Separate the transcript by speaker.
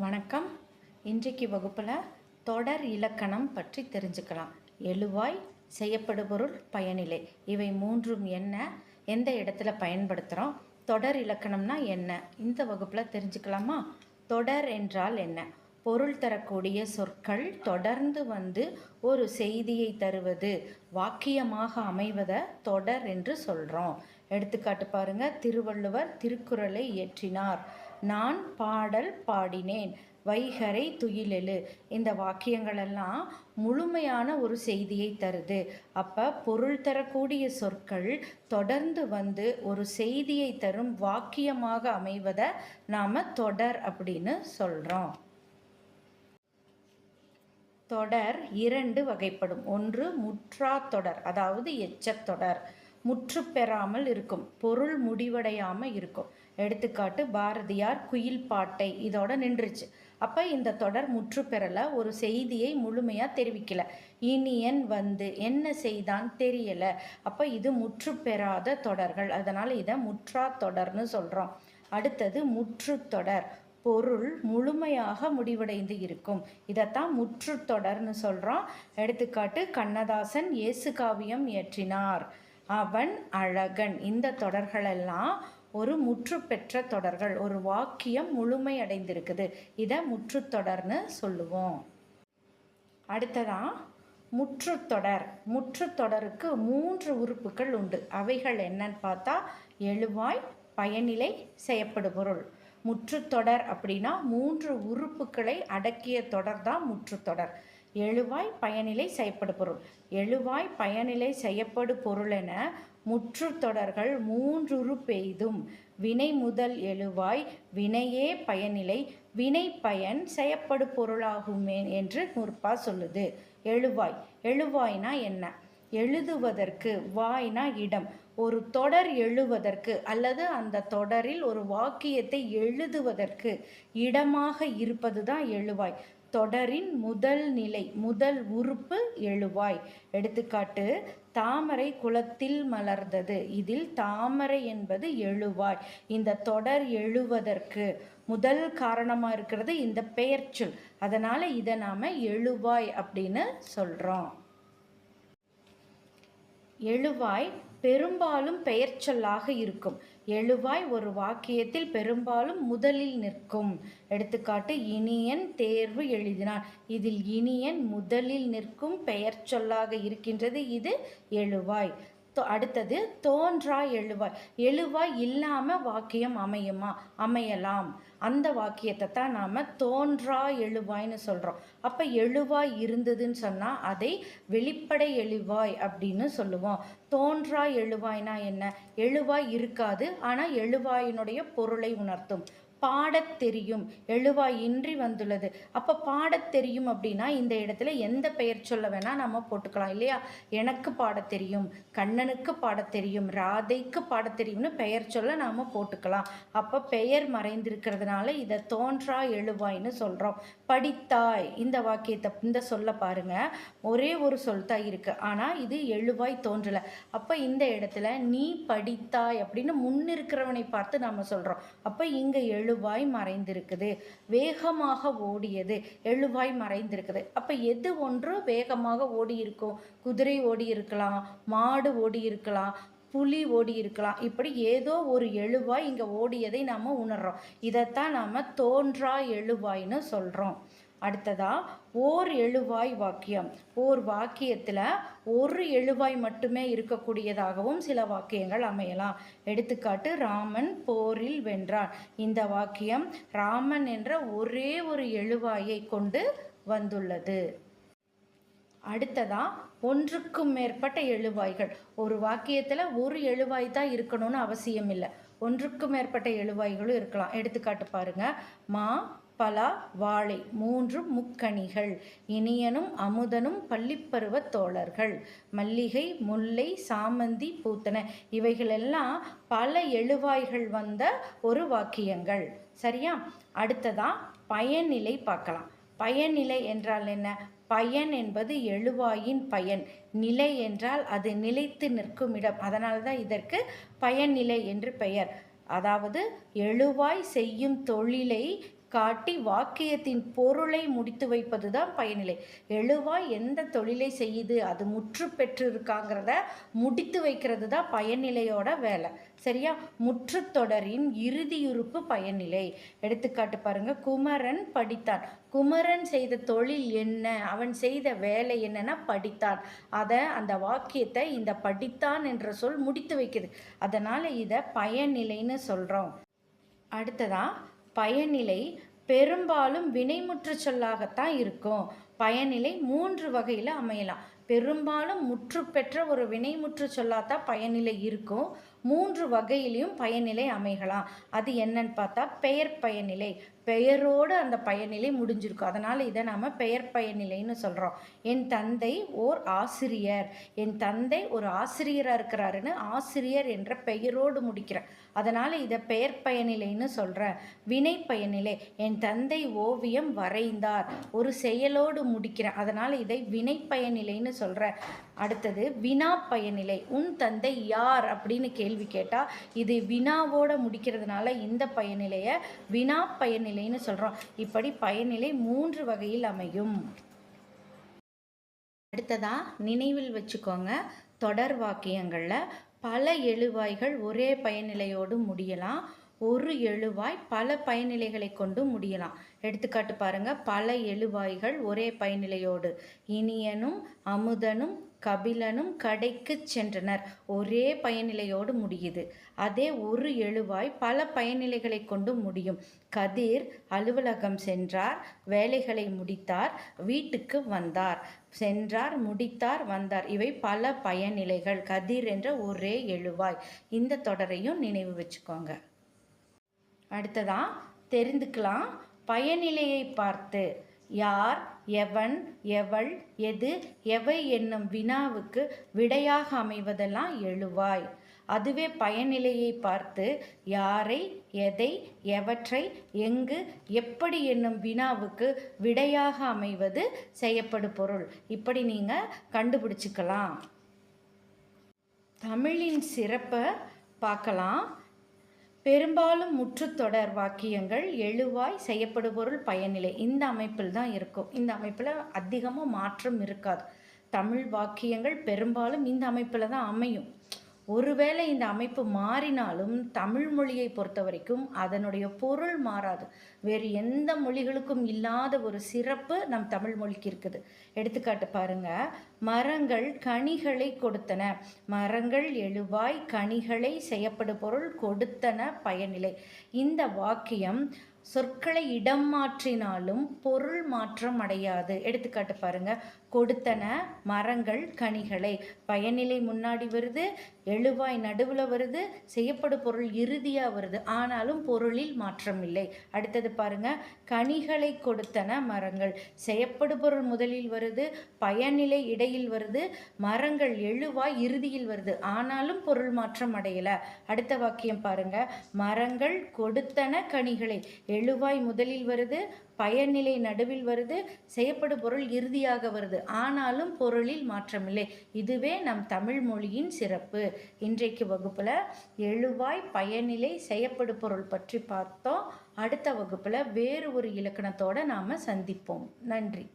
Speaker 1: வணக்கம். இன்றைக்கு வகுப்பில் தொடர் இலக்கணம் பற்றி தெரிஞ்சுக்கலாம். எழுவாய் செய்யப்படுபொருள் பயனிலை. இவை மூன்றும் என்ன? எந்த இடத்துல பயன்படுத்துகிறோம் தொடர் இலக்கணம்னா என்ன? இந்த வகுப்பில் தெரிஞ்சுக்கலாமா? தொடர் என்றால் என்ன? பொருள் தரக்கூடிய சொற்கள் தொடர்ந்து வந்து ஒரு செய்தியை தருவது வாக்கியமாக அமைவதை தொடர் என்று சொல்கிறோம் எடுத்துக்காட்டு பாருங்கள் திருவள்ளுவர் திருக்குறளை இயற்றினார். நான் பாடல் பாடினேன். வைகரை துயிலெழு. இந்த வாக்கியங்களெல்லாம் முழுமையான ஒரு செய்தியை தருது. அப்போ பொருள் தரக்கூடிய சொற்கள் தொடர்ந்து வந்து ஒரு செய்தியை தரும் வாக்கியமாக அமைவதை நாம் தொடர் அப்படின்னு சொல்கிறோம் தொடர் இரண்டு வகைப்படும். ஒன்று முற்றா தொடர் அதாவது எச்சத்தொடர் முற்று பெறாமல் இருக்கும். பொருள் முடிவடையாமல் இருக்கும். எடுத்துக்காட்டு பாரதியார் குயில் பாட்டை இதோட நின்றுச்சு. அப்போ இந்த தொடர் முற்று பெறலை ஒரு செய்தியை முழுமையாக தெரிவிக்கல. இனியன் வந்து என்ன செய்தான் தெரியலை. அப்போ இது முற்று பெறாத தொடர்கள். அதனால் இதை முற்றா தொடர்னு சொல்கிறோம் அடுத்தது முற்று தொடர். பொருள் முழுமையாக முடிவடைந்து இருக்கும். இதைத்தான் முற்று தொடர்னு சொல்கிறோம் எடுத்துக்காட்டு கண்ணதாசன் இயேசு காவியம் இயற்றினார். அவன் அழகன். இந்த தொடர்களெல்லாம் ஒரு முற்று பெற்ற தொடர்கள் ஒரு வாக்கியம் முழுமையடைந்திருக்குது. இதை முற்றுத்தொடர்னு சொல்லுவோம். அடுத்ததா முற்றுத்தொடர். முற்றுத்தொடருக்கு மூன்று உறுப்புகள் உண்டு. அவைகள் என்னன்னு பார்த்தா எழுவாய் பயனிலை செய்யப்படுபொருள் முற்றுத்தொடர் அப்படின்னா மூன்று உறுப்புகளை அடக்கிய தொடர் தான் முற்றுத்தொடர். எழுவாய் பயனிலை செய்யப்படு பொருள் எழுவாய் பயனிலை செய்யப்படு பொருள் என முற்றுத்தொடர்கள் மூன்றுரு பெய்தும். வினை முதல் எழுவாய் வினையே பயனிலை வினை பயன் செயப்படு பொருளாகுமே என்று நூற்பா சொல்லுது. எழுவாய் எழுவாய்னா என்ன? எழுதுவதற்கு வாய்னா இடம். ஒரு தொடர் எழுவதற்கு அல்லது அந்த தொடரில் ஒரு வாக்கியத்தை எழுதுவதற்கு இடமாக இருப்பது தான் எழுவாய். தொடரின் முதல் நிலை முதல் உறுப்பு எழுவாய். எடுத்துக்காட்டு தாமரை குளத்தில் மலர்ந்தது. இதில் தாமரை என்பது எழுவாய். இந்த தொடர் எழுவதற்கு முதல் காரணமாக இருக்கிறது இந்த பெயர்ச்சொல். அதனால் இதை நாம் எழுவாய் அப்படின்னு சொல்கிறோம் எழுவாய் பெரும்பாலும் பெயர்ச்சொல்லாக இருக்கும். எழுவாய் ஒரு வாக்கியத்தில் பெரும்பாலும் முதலில் நிற்கும். எடுத்துக்காட்டு இனியன் தேர்வு எழுதினான். இதில் இனியன் முதலில் நிற்கும் பெயர்ச்சொல்லாக இருக்கின்றது. இது எழுவாய். அடுத்தது தோன்றா எழுவாய். எழுவாய் இல்லாமல் வாக்கியம் அமையுமா? அமையலாம். அந்த வாக்கியத்தை தான் நாம் தோன்றா எழுவாய்னு சொல்கிறோம் அப்போ எழுவாய் இருந்ததுன்னு சொன்னால் அதை வெளிப்படை எழுவாய் அப்படின்னு சொல்லுவோம். தோன்றா எழுவாய்னா என்ன? எழுவாய் இருக்காது ஆனால் எழுவாயினுடைய பொருளை உணர்த்தும். பாடத் தெரியும். எழுவாய் இன்றி வந்துள்ளது. அப்போ பாடத் தெரியும் அப்படின்னா இந்த இடத்துல எந்த பெயர் சொல்ல வேணால் நம்ம போட்டுக்கலாம் இல்லையா? எனக்கு பாடத் தெரியும் கண்ணனுக்கு பாடத் தெரியும் ராதைக்கு பாடத் தெரியும்னு பெயர் சொல்ல நாம் போட்டுக்கலாம். அப்போ பெயர் மறைந்திருக்கிறதுனால இதை தோன்றா எழுவாய்னு சொல்கிறோம் படித்தாய் இந்த வாக்கியத்தை இந்த சொல்ல பாருங்க. ஒரே ஒரு சொல் தான் இருக்குது ஆனால் இது எழுவாய் தோன்றலை. அப்போ இந்த இடத்துல நீ படித்தாய் அப்படின்னு முன்னிருக்கிறவனை பார்த்து நாம் சொல்கிறோம் அப்போ இங்கே எழு எழுவாய் மறைந்திருக்குது. வேகமாக ஓடியது. எழுவாய் மறைந்திருக்குது. அப்போ எது ஒன்று வேகமாக ஓடி இருக்கும் குதிரை ஓடி இருக்கலாம் மாடு ஓடி இருக்கலாம் புலி ஓடி இருக்கலாம் இப்படி ஏதோ ஒரு எழுவாய் இங்கே ஓடியதை நாம் உணர்கிறோம் இதைத்தான் நாம் தோன்றா எழுவாய்னு சொல்கிறோம் அடுத்ததா ஓர் எழுவாய் வாக்கியம். ஓர் வாக்கியத்தில் ஒரு எழுவாய் மட்டுமே இருக்கக்கூடியதாகவும் சில வாக்கியங்கள் அமையலாம். எடுத்துக்காட்டு ராமன் போரில் வென்றான். இந்த வாக்கியம் ராமன் என்ற ஒரே ஒரு எழுவாயை கொண்டு வந்துள்ளது. அடுத்ததா ஒன்றுக்கும் மேற்பட்ட எழுவாய்கள். ஒரு வாக்கியத்தில் ஒரு எழுவாய் தான் இருக்கணும்னு அவசியம் இல்லை ஒன்றுக்கும் மேற்பட்ட எழுவாய்களும் இருக்கலாம். எடுத்துக்காட்டு பாருங்க. மா பலா வாழை மூன்று முக்கணிகள் இனியனும் அமுதனும் பள்ளிப்பருவ தோழர்கள். மல்லிகை முல்லை சாமந்தி பூத்தன. இவைகளெல்லாம் பல எழுவாய்கள் வந்த ஒரு வாக்கியங்கள். சரியா? அடுத்ததா பயனிலை பார்க்கலாம். பயனிலை என்றால் என்ன? பயன் என்பது எழுவாயின் பயன். நிலை என்றால் அது நிலைத்து நிற்கும் இடம். அதனால தான் இதற்கு பயன்நிலை என்று பெயர். அதாவது எழுவாய் செய்யும் தொழிலை காட்டி வாக்கியத்தின் பொருளை முடித்து வைப்பது தான் பயனிலை. எழுவாய் எந்த தொழிலை செய்யுது அது முற்று பெற்று இருக்காங்கிறத முடித்து வைக்கிறது தான் பயனிலையோட வேலை. சரியா? முற்றுத்தொடரின் இறுதியுறுப்பு பயனிலை. எடுத்துக்காட்டு பாருங்க குமரன் படித்தான். குமரன் செய்த தொழில் என்ன? அவன் செய்த வேலை என்னன்னா படித்தான். அதை அந்த வாக்கியத்தை இந்த படித்தான் என்ற சொல் முடித்து வைக்குது. அதனால இதை பயனிலைன்னு சொல்றோம். அடுத்ததாக பயனிலை பெரும்பாலும் வினைமுற்று சொல்லாகத்தான் இருக்கும். பயனிலை மூன்று வகையில் அமையலாம். பெரும்பாலும் முற்று பெற்ற ஒரு வினைமுற்று சொல்லாதான் பயனிலை இருக்கும். மூன்று வகையிலையும் பயனிலை அமைகலாம். அது என்னன்னு பார்த்தா பெயர் பயனிலை. பெயரோடு அந்த பயனிலை முடிஞ்சிருக்கும். அதனால் இதை நாம் பெயர் பயனிலைன்னு சொல்கிறோம் என் தந்தை ஓர் ஆசிரியர். என் தந்தை ஒரு ஆசிரியராக இருக்கிறாருன்னு ஆசிரியர் என்ற பெயரோடு முடிக்கிறேன். அதனால் இதை பெயர் பயனிலைன்னு சொல்கிறேன் வினை பயனிலை என் தந்தை ஓவியம் வரைந்தார். ஒரு செயலோடு முடிக்கிறேன். அதனால் இதை வினை பயனிலைன்னு சொல்கிறேன் அடுத்தது வினா பயனிலை உன் தந்தை யார்? அப்படின்னு கேள்வி கேட்டால் இது வினாவோட முடிக்கிறதுனால இந்த பயனிலையை வினா பயனிலைன்னு சொல்கிறோம் இப்படி பயனிலை மூன்று வகையில் அமையும். அடுத்ததாக நினைவில் வச்சுக்கோங்க. தொடர் வாக்கியங்களில் பல எழுவாய்கள் ஒரே பயனிலையோடு முடியலாம். ஒரு எழுவாய் பல பயனிலைகளை கொண்டு முடியலாம். எடுத்துக்காட்டு பாருங்க. பல எழுவாய்கள் ஒரே பயனிலையோடு இனியனும் அமுதனும் கபிலனும் கடைக்கு சென்றனர். ஒரே பயனிலையோடு முடியுது. அதே ஒரு எழுவாய் பல பயனிலைகளை கொண்டு முடியும். கதிர் அலுவலகம் சென்றார். வேலைகளை முடித்தார். வீட்டுக்கு வந்தார். சென்றார் முடித்தார் வந்தார். இவை பல பயனிலைகள். கதிர் என்ற ஒரே எழுவாய். இந்த தொடரையும் நினைவு வச்சுக்கோங்க. அடுத்ததான் தெரிந்துக்கலாம். பயனிலையை பார்த்து. யார்? எவன் எவள் எது எவை என்னும் வினாவுக்கு விடையாக அமைவதெல்லாம் எழுவாய். அதுவே பயனிலையை பார்த்து யாரை எதை எவற்றை எங்கு எப்படி என்னும் வினாவுக்கு விடையாக அமைவது செய்யப்படு பொருள். இப்படி நீங்கள் கண்டுபிடிச்சிக்கலாம். தமிழின் சிறப்பை பார்க்கலாம். பெரும்பாலும் முற்றுத்தொடர் வாக்கியங்கள் எழுவாய் செய்யப்படுபொருள் பயனிலை. இந்த அமைப்பில் தான் இருக்கும். இந்த அமைப்பில் அதிகமாக மாற்றம் இருக்காது. தமிழ் வாக்கியங்கள் பெரும்பாலும் இந்த அமைப்பில் தான் அமையும். ஒருவேளை இந்த அமைப்பு மாறினாலும் தமிழ் மொழியை பொறுத்த வரைக்கும் அதனுடைய பொருள் மாறாது. வேறு எந்த மொழிகளுக்கும் இல்லாத ஒரு சிறப்பு நம் தமிழ் மொழிக்கு இருக்குது. எடுத்துக்காட்டு பாருங்க. மரங்கள் கனிகளை கொடுத்தன. மரங்கள் எழுவாய் கனிகளை செய்யப்படு பொருள் கொடுத்தன பயனிலை. இந்த வாக்கியம் சொற்களை இடம் மாற்றினாலும் பொருள் மாற்றம் அடையாது. எடுத்துக்காட்டு பாருங்க. கொடுத்தன மரங்கள் கனிகளை. பயனிலை முன்னாடி வருது எழுவாய் நடுவில் வருது செய்யப்படு பொருள் இறுதியாக வருது. ஆனாலும் பொருளில் மாற்றம் இல்லை. அடுத்தது பாருங்க கனிகளை கொடுத்தன மரங்கள். செய்யப்படு பொருள் முதலில் வருது பயனிலை இடையில் வருது மரங்கள் எழுவாய் இறுதியில் வருது. ஆனாலும் பொருள் மாற்றம் அடையலை. அடுத்த வாக்கியம் பாருங்க மரங்கள் கொடுத்தன கனிகளை. எழுவாய் முதலில் வருது பயனிலை நடுவில் வருது செய்யப்படு பொருள் இறுதியாக வருது. ஆனாலும் பொருளில் மாற்றமில்லை. இதுவே நம் தமிழ் மொழியின் சிறப்பு. இன்றைக்கு வகுப்பில் எழுவாய் பயனிலை செய்யப்படு பொருள் பற்றி பார்த்தோம். அடுத்த வகுப்பில் வேறு ஒரு இலக்கணத்தோடு நாம் சந்திப்போம். நன்றி.